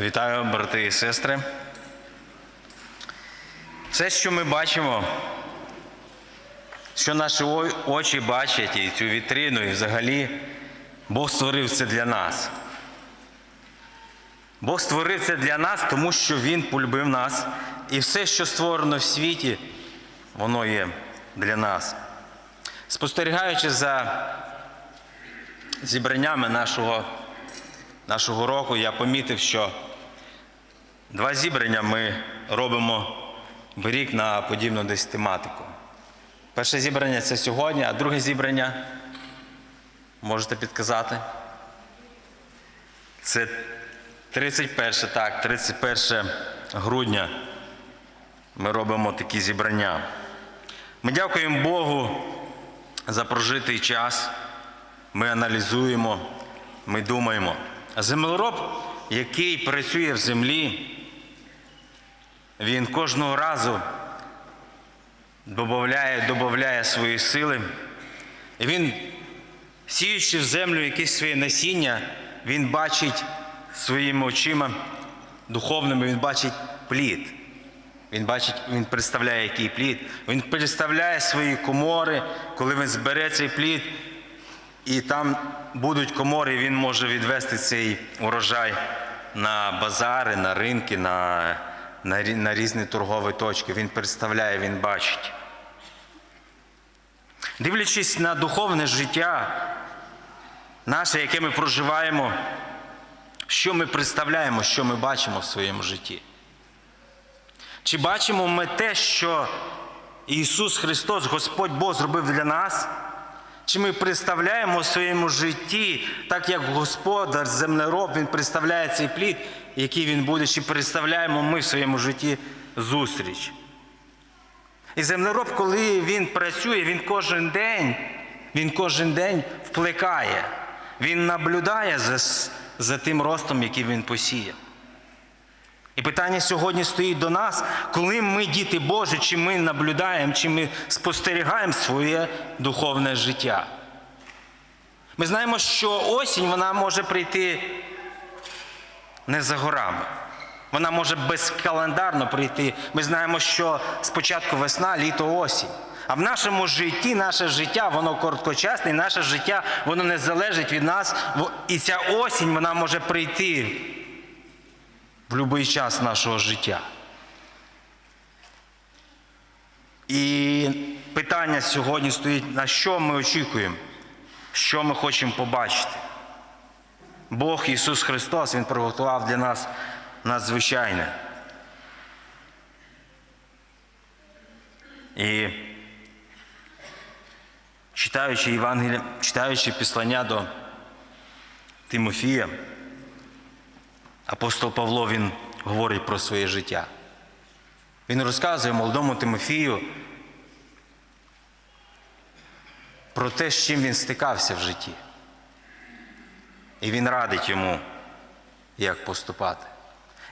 Вітаю, брати і сестри. Все, що ми бачимо, що наші очі бачать, і цю вітрину, і взагалі Бог створив це для нас. Бог створив це для нас, тому що Він полюбив нас. І все, що створено в світі, воно є для нас. Спостерігаючи за зібраннями нашого нашого року я помітив, що два зібрання ми робимо в рік на подібну десь тематику. Перше зібрання це сьогодні, а друге зібрання можете підказати. Це 31, так, 31 грудня ми робимо такі зібрання. Ми дякуємо Богу за прожитий час. Ми аналізуємо, ми думаємо. Землероб, який працює в землі, він кожного разу додає, додає свої сили. І він, сіючи в землю якесь своє насіння, він бачить своїми очима духовними, він бачить плід. Він бачить, він представляє, який плід. Він представляє свої комори, коли він збере цей плід, і там будуть комори, він може відвести цей урожай на базари, на ринки, на, на, на різні торгові точки. Він представляє, він бачить. Дивлячись на духовне життя наше, яке ми проживаємо, що ми представляємо, що ми бачимо в своєму житті. Чи бачимо ми те, що Ісус Христос, Господь Бог зробив для нас? Чи ми представляємо в своєму житті, так як Господар, землероб, Він представляє цей плід, який він буде, чи представляємо ми в своєму житті зустріч? І землероб, коли він працює, він кожен день, він кожен день вплекає, він наблюдає за, за тим ростом, який він посіяв. І питання сьогодні стоїть до нас, коли ми, діти Божі, чи ми наблюдаємо, чи ми спостерігаємо своє духовне життя. Ми знаємо, що осінь вона може прийти не за горами. Вона може безкалендарно прийти. Ми знаємо, що спочатку весна, літо, осінь. А в нашому житті, наше життя, воно короткочасне, і наше життя воно не залежить від нас. І ця осінь вона може прийти в будь-який час нашого життя. І питання сьогодні стоїть, на що ми очікуємо, що ми хочемо побачити. Бог Ісус Христос, Він приготував для нас надзвичайне. І читаючи Євангелія, читаючи післання до Тимофія, апостол Павло він говорить про своє життя. Він розказує молодому Тимофію про те, з чим він стикався в житті. І він радить йому, як поступати.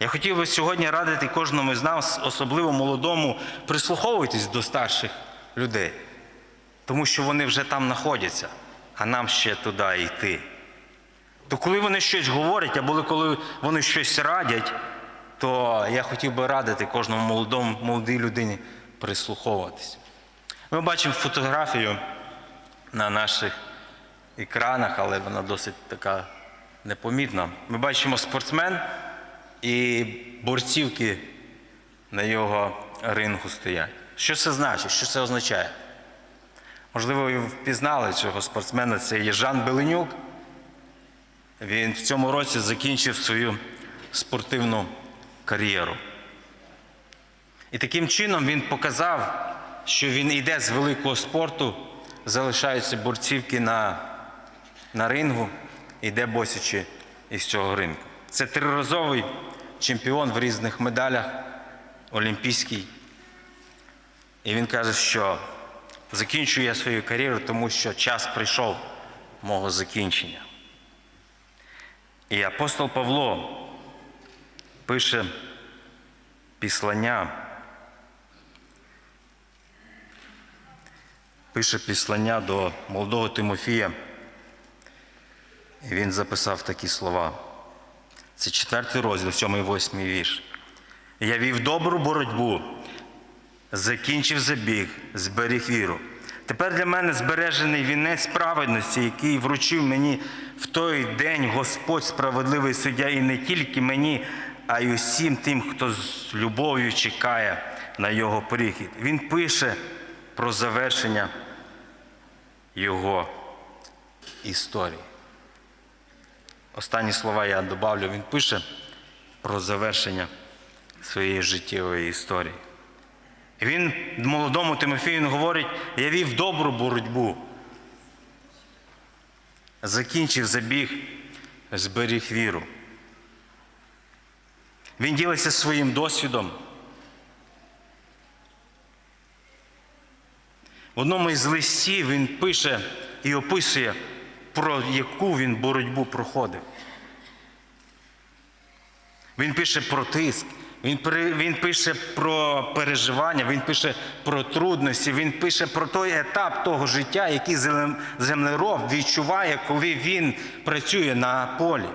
Я хотів би сьогодні радити кожному з нас, особливо молодому, прислуховуйтесь до старших людей, тому що вони вже там знаходяться, а нам ще туди йти. То коли вони щось говорять, або коли вони щось радять, то я хотів би радити кожному молодому, молодій людині прислуховуватись. Ми бачимо фотографію на наших екранах, але вона досить така непомітна. Ми бачимо спортсмен і борцівки на його рингу стоять. Що це значить? Що це означає? Можливо, ви впізнали цього спортсмена, це є Жан Беленюк. Він в цьому році закінчив свою спортивну кар'єру. І таким чином він показав, що він йде з великого спорту, залишаються борцівки на, на рингу, йде босячи із цього ринку. Це триразовий чемпіон в різних медалях, олімпійський. І він каже, що закінчую я свою кар'єру, тому що час прийшов мого закінчення. І апостол Павло пише післання, пише післання до молодого Тимофія. І він записав такі слова. Це четвертий розділ, сьомий восьмий вірш. Я вів добру боротьбу, закінчив забіг, зберіг віру. Тепер для мене збережений вінець праведності, який вручив мені в той день Господь справедливий суддя, і не тільки мені, а й усім тим, хто з любов'ю чекає на його прихід. Він пише про завершення його історії. Останні слова я добавлю. Він пише про завершення своєї життєвої історії. Він молодому Тимофію говорить: я вів добру боротьбу, закінчив забіг, зберіг віру. Він ділиться своїм досвідом. В одному із листів він пише і описує, про яку він боротьбу проходив. Він пише про тиск, він, він пише про переживання, він пише про трудності, він пише про той етап того життя, який землероб відчуває, коли він працює на полі.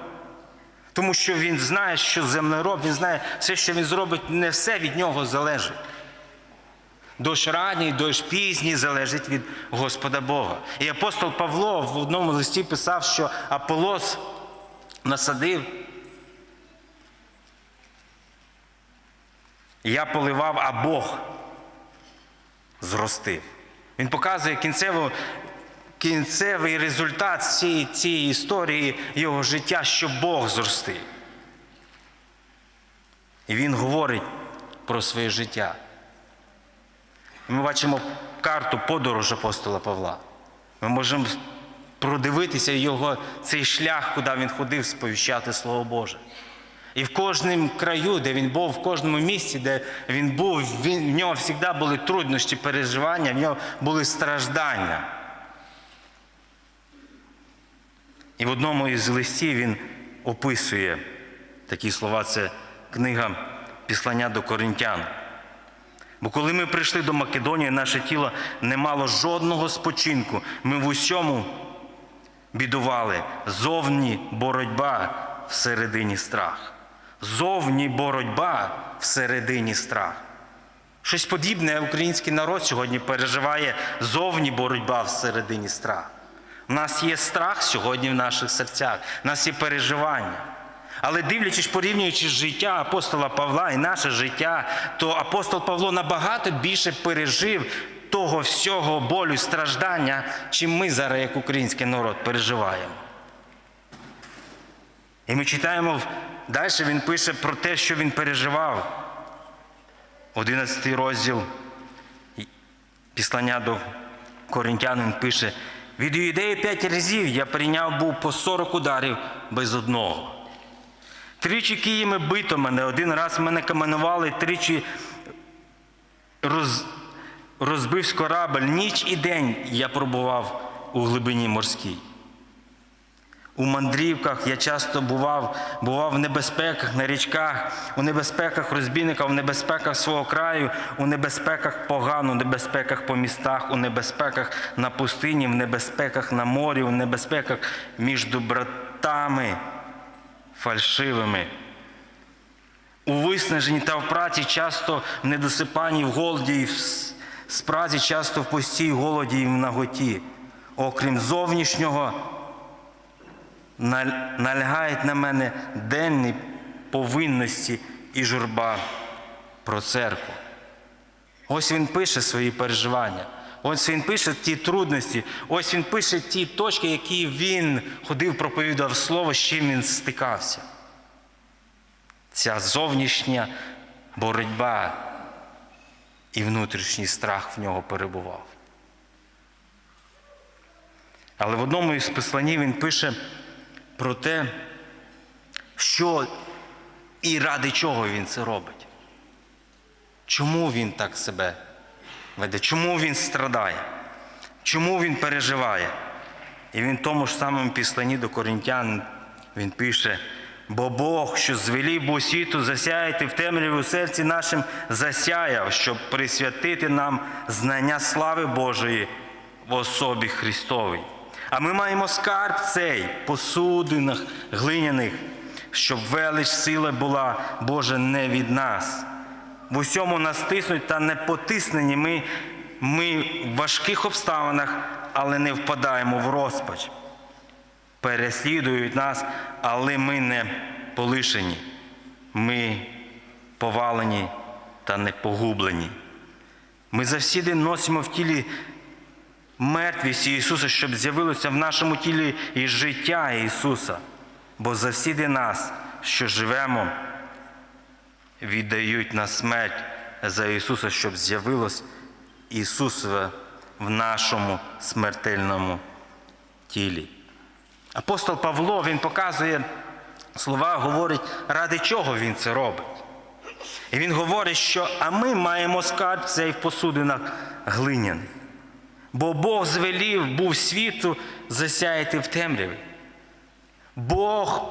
Тому що він знає, що землероб, він знає, все, що він зробить, не все від нього залежить. Дощ ранній, дощ пізній залежить від Господа Бога. І апостол Павло в одному листі писав, що Аполос насадив, я поливав, а Бог зростив. Він показує кінцеву, кінцевий результат цієї, цієї історії його життя, що Бог зростив. І він говорить про своє життя. Ми бачимо карту подорож апостола Павла. Ми можемо продивитися його цей шлях, куди він ходив сповіщати Слово Боже. І в кожному краю, де він був, в кожному місці, де він був, він, в нього завжди були труднощі, переживання, в нього були страждання. І в одному із листів він описує такі слова, це книга Післання до Коринтян. Бо коли ми прийшли до Македонії, наше тіло не мало жодного спочинку. Ми в усьому бідували. Зовні боротьба всередині страх. Зовні боротьба всередині страх. Щось подібне український народ сьогодні переживає зовні боротьба всередині страх. У нас є страх сьогодні в наших серцях, у нас є переживання. Але дивлячись, порівнюючи життя апостола Павла і наше життя, то апостол Павло набагато більше пережив того всього болю страждання, чим ми зараз, як український народ, переживаємо. І ми читаємо далі, він пише про те, що він переживав. 11 розділ післання до коринтян він пише: від юдеї п'ять разів я прийняв був по 40 ударів без одного. Тричі киями бито мене, один раз мене каменували, тричі роз, розбивсь корабель. Ніч і день я пробував у глибині морській. У мандрівках я часто бував, бував в небезпеках на річках, у небезпеках розбійника, у небезпеках свого краю, у небезпеках погано, у небезпеках по містах, у небезпеках на пустині, в небезпеках на морі, у небезпеках між братами фальшивими. У виснаженні та в праці часто в недосипанні, в голоді, і в спразі часто в постій, голоді і в наготі. Окрім зовнішнього, налягають на мене денні повинності і журба про церкву. Ось він пише свої переживання. Ось він пише ті трудності, ось він пише ті точки, які він ходив, проповідав слово, з чим він стикався. Ця зовнішня боротьба і внутрішній страх в нього перебував. Але в одному із посланів він пише про те, що і ради чого він це робить. Чому він так себе веде? Чому він страдає? Чому він переживає? І він в тому ж самому післанні до коринтян він пише: бо Бог, що звелів бо світу засяяти в темряві у серці нашим, засяяв, щоб присвятити нам знання слави Божої в особі Христовій. А ми маємо скарб цей посудинах глиняних, щоб велич сила була Боже не від нас. В усьому нас тиснуть та не потиснені ми, ми в важких обставинах, але не впадаємо в розпач. Переслідують нас, але ми не полишені. Ми повалені та не погублені. Ми завсіди носимо в тілі мертвість Ісуса, щоб з'явилося в нашому тілі і життя Ісуса. Бо завсіди нас, що живемо, віддають на смерть за Ісуса, щоб з'явилось Ісусове в нашому смертельному тілі. Апостол Павло він показує слова, говорить, ради чого він це робить. І він говорить, що а ми маємо скарб цей в посудинах глиняних. Бо Бог звелів був світу засяяти в темряві. Бог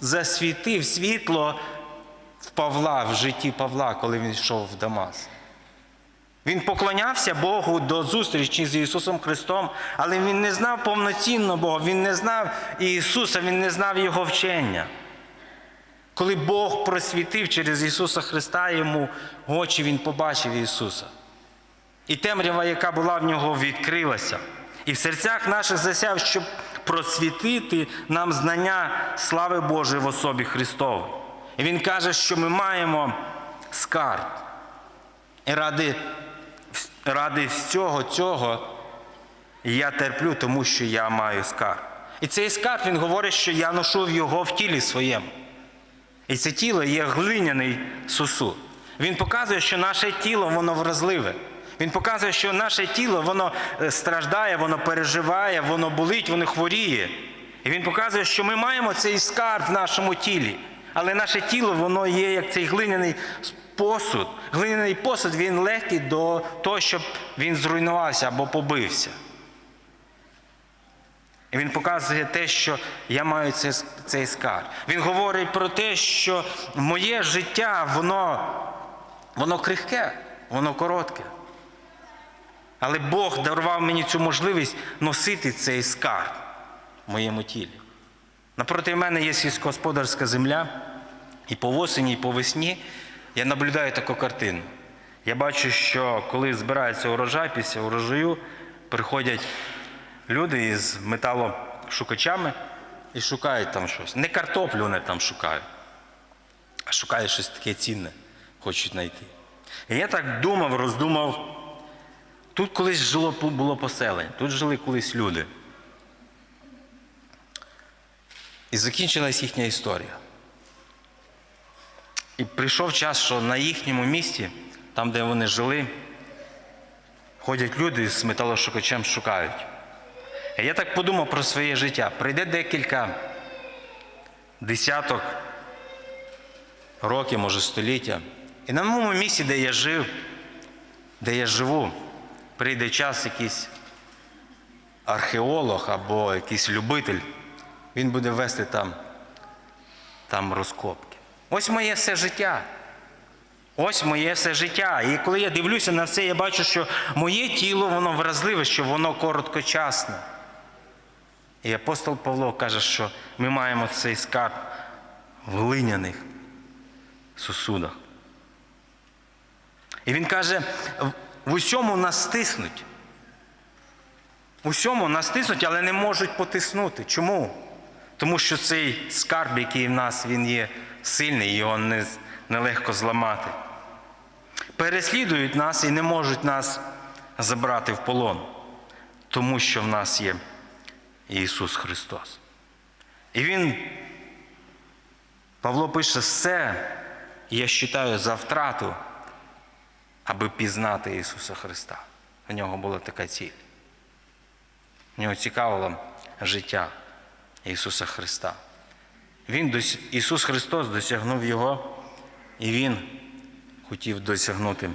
засвітив світло в Павла, в житті Павла, коли він йшов в Дамас. Він поклонявся Богу до зустрічі з Ісусом Христом, але він не знав повноцінно Бога, він не знав Ісуса, він не знав Його вчення. Коли Бог просвітив через Ісуса Христа йому очі, Він побачив Ісуса. І темрява, яка була в нього, відкрилася. І в серцях наших засяв, щоб просвітити нам знання слави Божої в особі Христової. І Він каже, що ми маємо скарб. І ради, ради всього цього я терплю, тому що я маю скарб. І цей скарб він говорить, що я ношу його в тілі своєму. І це тіло є глиняний сосуд. Він показує, що наше тіло воно вразливе. Він показує, що наше тіло воно е, страждає, воно переживає, воно болить, воно хворіє. І він показує, що ми маємо цей скарб в нашому тілі. Але наше тіло, воно є як цей глиняний посуд. Глиняний посуд він легкий до того, щоб він зруйнувався або побився. І він показує те, що я маю цей, цей скарб. Він говорить про те, що моє життя, воно, воно крихке, воно коротке. Але Бог дарував мені цю можливість носити цей скарб в моєму тілі. Напроти мене є сільськогосподарська земля, і по осені, і по весні я наблюдаю таку картину. Я бачу, що коли збирається урожай, після урожаю приходять люди із металошукачами і шукають там щось. Не картоплю вони там шукають, а шукають щось таке цінне, хочуть знайти. І я так думав, роздумав. Тут колись жило, було поселення, тут жили колись люди. І закінчилась їхня історія. І прийшов час, що на їхньому місці, там, де вони жили, ходять люди з металошукачем шукають. Я так подумав про своє життя. Прийде декілька десяток років, може, століття. І на моєму місці, де я жив, де я живу, прийде час якийсь археолог або якийсь любитель, він буде вести там, там розкопки. Ось моє все життя. Ось моє все життя. І коли я дивлюся на це, я бачу, що моє тіло воно вразливе, що воно короткочасне. І апостол Павло каже, що ми маємо цей скарб в глиняних сосудах. І він каже, в усьому нас стиснуть. В усьому нас тиснуть, але не можуть потиснути. Чому? Тому що цей скарб, який в нас, він є сильний, його не, нелегко зламати. Переслідують нас і не можуть нас забрати в полон, тому що в нас є Ісус Христос. І Він, Павло пише, все я вважаю за втрату, аби пізнати Ісуса Христа. У нього була така ціль. В нього цікавило життя Ісуса Христа. Він, Ісус Христос досягнув Його, і Він хотів досягнути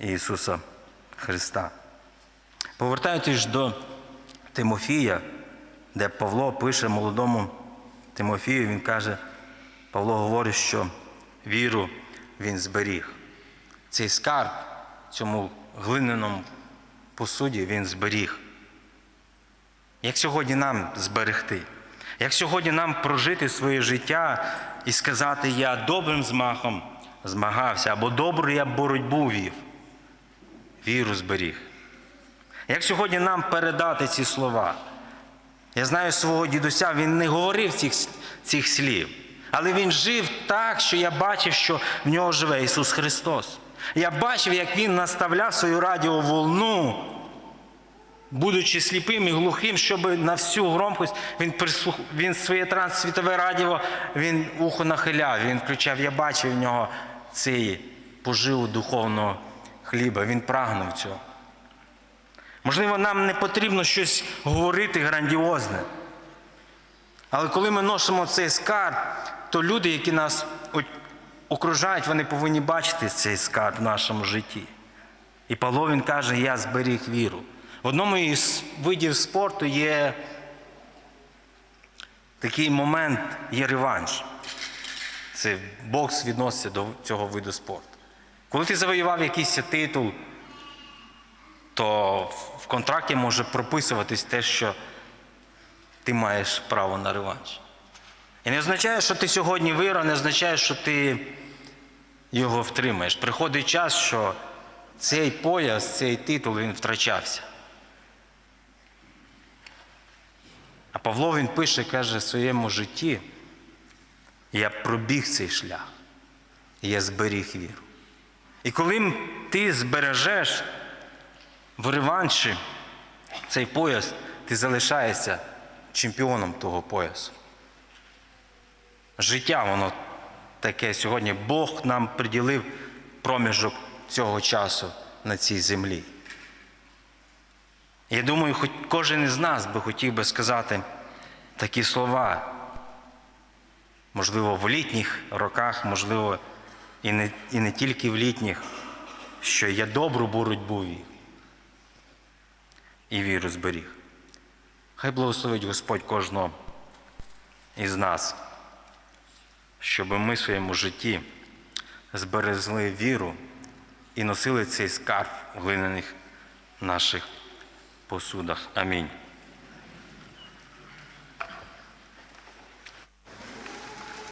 Ісуса Христа. Повертаючись до Тимофія, де Павло пише молодому Тимофію, він каже, Павло говорить, що віру він зберіг. Цей скарб цьому глиняному посуді він зберіг. Як сьогодні нам зберегти? Як сьогодні нам прожити своє життя і сказати, я добрим змахом змагався, або добру я боротьбу вів, віру зберіг. Як сьогодні нам передати ці слова? Я знаю свого дідуся, він не говорив цих, цих слів, але він жив так, що я бачив, що в нього живе Ісус Христос. Я бачив, як Він наставляв свою радіоволну, будучи сліпим і глухим, щоб на всю громкость він прислух... він своє трансвітове радіо, він ухо нахиляв, він включав. Я бачив в нього цей поживу духовного хліба. Він прагнув цього. Можливо, нам не потрібно щось говорити грандіозне. Але коли ми носимо цей скарб, то люди, які нас окружають, вони повинні бачити цей скарб в нашому житті. І Павло він каже, я зберіг віру. В одному із видів спорту є такий момент, є реванш. Це бокс відноситься до цього виду спорту. Коли ти завоював якийсь титул, то в контракті може прописуватись те, що ти маєш право на реванш. І не означає, що ти сьогодні виграв, не означає, що ти його втримаєш. Приходить час, що цей пояс, цей титул він втрачався. А Павло він пише, каже, в своєму житті, я пробіг цей шлях, я зберіг віру. І коли ти збережеш в реванші цей пояс, ти залишаєшся чемпіоном того поясу. Життя, воно таке сьогодні. Бог нам приділив проміжок цього часу на цій землі. Я думаю, хоч кожен із нас би хотів би сказати такі слова. Можливо, в літніх роках, можливо, і не, і не тільки в літніх, що я добру боротьбу і віру зберіг. Хай благословить Господь кожного із нас, щоб ми в своєму житті зберегли віру і носили цей скарб в глиняних наших посудах. Амінь.